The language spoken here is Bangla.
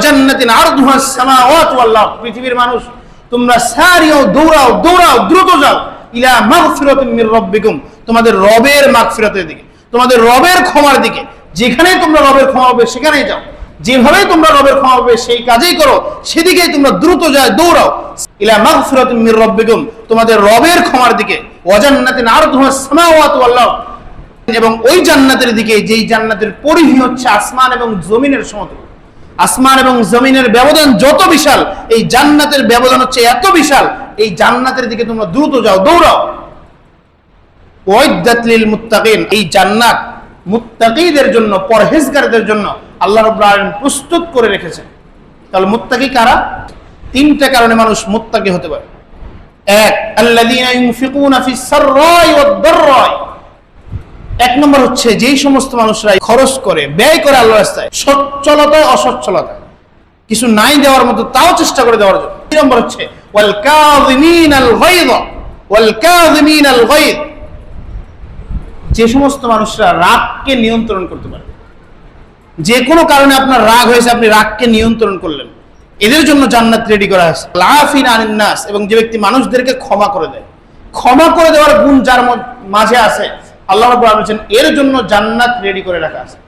জান্নাতিন আরদুহা আস-সামাওয়াতু ওয়াল আরদ। পৃথিবীর মানুষ, তোমরা সারিও, দৌড়াও দৌড়াও, দ্রুত যাও। ইলা মাগফিরাতিন মির রাব্বিকুম, তোমাদের রবের মাগফিরাতের দিকে, তোমাদের রবের ক্ষমার দিকে। যেখানে তোমরা রবের ক্ষমা হবে সেখানেই যাও। যেভাবে তোমরা রবের ক্ষমা হবে সেই কাজেই করো। সেদিকেই তোমরা দ্রুত যায়, দৌড়াও। ইলা মাগফিরাতিন মির রাব্বিকুম, তোমাদের রবের ক্ষমার দিকে। ওয়া জান্নাতিন আরদুহা আস-সামাওয়াতু ওয়াল আরদ। এবং ওই জান্নাতের দিকে, যেই জান্নাতের পরিধি হচ্ছে আসমান এবং জমিনের সমতুল্য আসমান এবং জমিনের ব্যবধান যত বিশাল, এই জান্নাতের ব্যবধান হচ্ছে এত বিশাল, এই জান্নাতের দিকে তোমরা দ্রুত যাও, দৌড়াও। ওয়াইদাত লিল মুত্তাকিন, এই জান্নাত মুত্তাকিদের জন্য, পরহেজগারদের জন্য আল্লাহ রাব্বুল আলামিন প্রস্তুত করে রেখেছেন। তাহলে মুত্তাকি কারা? তিনটা কারণে মানুষ মুত্তাকি হতে পারে। এক, আল্লাযীনা ইউনফিকুনা ফিস ওয়াদ এক নম্বর হচ্ছে যেই সমস্ত মানুষরা খরচ করে, ব্যয় করে আল্লাহ রাস্তায়, সচ্ছলতায়, অসচ্ছলতায়, কিছু নাই দেওয়ার মতো তাও চেষ্টা করে দেওয়ার জন্য। দুই নম্বর হচ্ছে, ওয়াল কাযিমিন আল গায়দ ওয়াল কাযিমিন আল গায়দ যে সমস্ত মানুষরা রাগকে নিয়ন্ত্রণ করতে পারে। যে কোনো কারণে আপনার রাগ হয়েছে, আপনি রাগকে নিয়ন্ত্রণ করলেন। এদের জন্য জান্নাত রেডি করা হয়েছে লাফিন আনিন নাস, এবং যে ব্যক্তি মানুষদেরকে ক্ষমা করে দেয়। ক্ষমা করে দেওয়ার গুণ যার মাঝে আছে আল্লাহ রাব্বুল আলামিন এর জন্য জান্নাত রেডি করে রাখা আছে।